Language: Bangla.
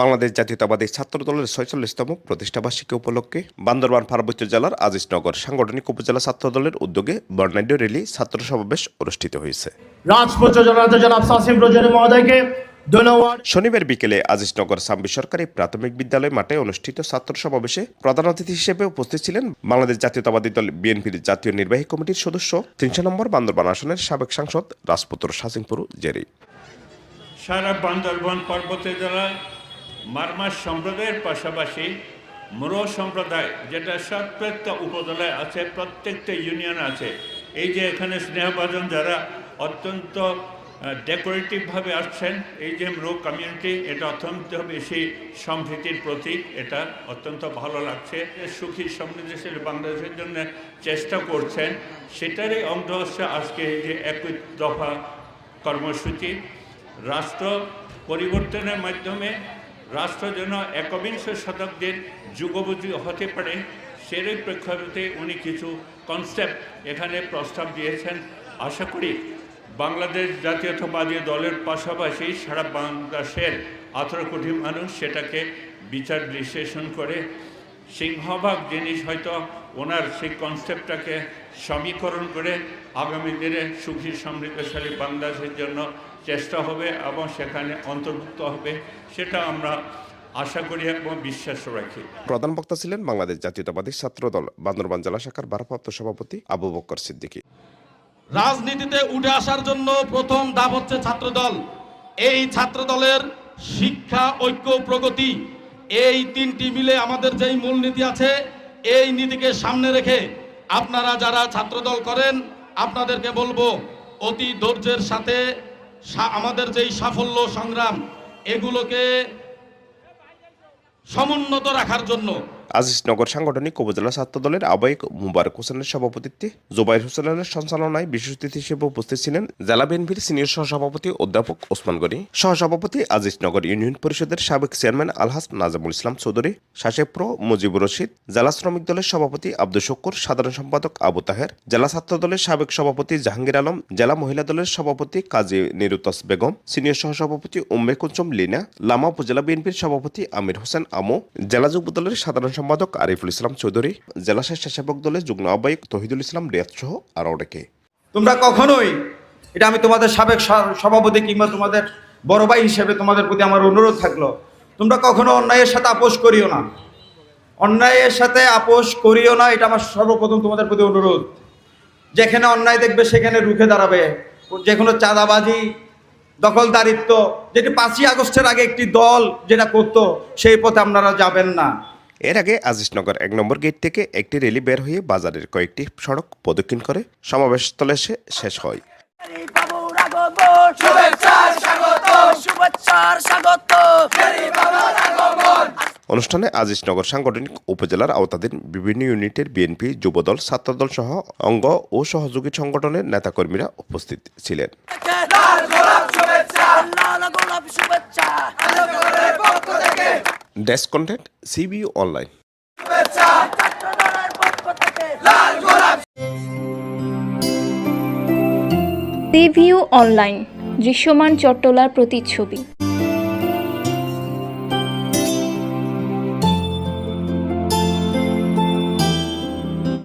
বাংলাদেশ জাতীয়তাবাদী ছাত্র দলের ছয়চল্লিশতম প্রতিষ্ঠাবার্ষিকী উপলক্ষে বান্দরবান পার্বত্য জেলার আজিজনগর সাংগঠনিক উপজেলা ছাত্র দলের উদ্যোগে বর্ণাঢ্য র্যালি ছাত্র সমাবেশ অনুষ্ঠিত হয়েছে। রাজপুত্র জনাব জনাব সাসিম রোজনী মহোদয়কে শনিবার বিকেলে আজিজনগর সাম্বি সরকারি প্রাথমিক বিদ্যালয় মাঠে অনুষ্ঠিত ছাত্র সমাবেশে প্রধান অতিথি হিসেবে উপস্থিত ছিলেন বাংলাদেশ জাতীয়তাবাদী দল বিএনপির জাতীয় নির্বাহী কমিটির সদস্য তিনশো নম্বর বান্দরবান আসনের সাবেক সাংসদ রাজপুত্র সাসিমপুর জেরি। সারা বান্দরবান পর্বতে জেলায় মারমাস সম্প্রদায়ের পাশাপাশি মুরো সম্প্রদায়, যেটা প্রত্যেকটা উপজেলায় আছে, প্রত্যেকটা ইউনিয়ন আছে, এই যে এখানে স্নেহভাজন যারা অত্যন্ত ডেকোরেটিভভাবে আসছেন, এই যে মুরো কমিউনিটি এটা অত্যন্ত বেশি সম্প্রীতির প্রতীক, এটা অত্যন্ত ভালো লাগছে। সুখী সমৃদ্ধশীল বাংলাদেশের জন্য চেষ্টা করছেন। সেটারই অংশ হচ্ছে আজকে এই যে একই দফা কর্মসূচি। রাষ্ট্র পরিবর্তনের মাধ্যমে রাষ্ট্র যেন একবিংশ শতাব্দীর যুগোপযোগী হতে পারে, সেরই প্রেক্ষাপটে উনি কিছু কনসেপ্ট এখানে প্রস্তাব দিয়েছেন। আশা করি বাংলাদেশ জাতীয়তাবাদী দলের পাশাপাশি সারা বাংলাদেশের আঠারো কোটি মানুষ সেটাকে বিচার বিশ্লেষণ করে। সিংহভাগ জিনিস হয়তো ওনার সেই কনসেপ্টটাকে সমীকরণ করে আগামী দিনে সুখী সমৃদ্ধশালী বাংলাদেশের জন্য চেষ্টা হবে এবং সেখানে অন্তর্ভুক্ত হবে সেটা আমরা আশা করি এবং বিশ্বাস রাখি। প্রধান বক্তা ছিলেন বাংলাদেশ জাতীয়তাবাদী ছাত্র দল বান্দরবান জেলা শাখার ভারপ্রাপ্ত সভাপতি আবু বক্কর সিদ্দিকী। রাজনীতিতে উঠে আসার জন্য প্রথম ধাপ হচ্ছে ছাত্রদল। এই ছাত্রদলের শিক্ষা ঐক্য প্রগতি এই তিনটি মিলে আমাদের যেই মূলনীতি আছে এই নীতিকে সামনে রেখে আপনারা যারা ছাত্রদল করেন, আপনাদেরকে বলব, অতি ধৈর্যের সাথে আমাদের যেই সাফল্য সংগ্রাম, এগুলোকে সমুন্নত রাখার জন্য আজিজনগর সাংগঠনিক উপজেলা ছাত্র দলের আহ্বায়ক মুবারক হোসেনের সভাপতিত্বে জোবাইর হোসেনের সঞ্চালনায় বিশেষ অতিথি হিসেবে উপস্থিত ছিলেন জেলা বিএনপির সিনিয়র সহসভাপতি অধ্যাপক ওসমান গনি, সহসভাপতি আজিজনগর ইউনিয়ন পরিষদের সাবেক চেয়ারম্যান আলহাস নাজামুল ইসলাম চৌধুরী শাসেপ্র মুজিবুর রশিদ, জেলা শ্রমিক দলের সভাপতি আব্দুল শক্কর সাধারণ সম্পাদক আবু তাহের, জেলা ছাত্র দলের সাবেক সভাপতি জাহাঙ্গীর আলম, জেলা মহিলা দলের সভাপতি কাজী নিরুতস বেগম, সিনিয়র সহসভাপতি উম্মে কুঞ্চম লিনা, লামা উপজেলা বিএনপির সভাপতি আমির হোসেন আমু, জেলা যুব দলের সাধারণ সম্পাদক আরিফুল ইসলাম চৌধুরী জেলা স্বেচ্ছাসেবক দলের যুগ্ম আহ্বায়ক তহিদুল ইসলাম রিয়াদ সহ আরও অনেকে। তোমরা কখনোই, এটা আমি তোমাদের সাবেক সভাপতি কিংবা তোমাদের বড় ভাই হিসেবে তোমাদের প্রতি আমার অনুরোধ থাকল, তোমরা কখনো অন্যায়ের সাথে আপোষ করিও না। অন্যায়ের সাথে আপোষ করিও না, এটা আমার সর্বপ্রথম তোমাদের প্রতি অনুরোধ। যেখানে অন্যায় দেখবে, সেখানে রুখে দাঁড়াবে। যে কোনো চাঁদাবাজি, দখলদারিত্ব, যেটি পাঁচই আগস্টের আগে একটি দল যেটা করতো, সেই পথে আপনারা যাবেন না। এর আগে আজিজনগর এক নম্বর গেট থেকে একটি রেলি বের হয়ে বাজারের কয়েকটি সড়ক প্রদক্ষিণ করে সমাবেশস্থলে এসে শেষ হয়। অনুষ্ঠানে আজিজনগর সাংগঠনিক উপজেলার আওতাধীন বিভিন্ন ইউনিটের বিএনপি, যুবদল, ছাত্রদল সহ অঙ্গ ও সহযোগী সংগঠনের নেতাকর্মীরা উপস্থিত ছিলেন। ডেস্ক কন্টেন্ট সিবি অনলাইন সিভিউ অনলাইন দৃশ্যমান চট্টলার প্রতিচ্ছবি।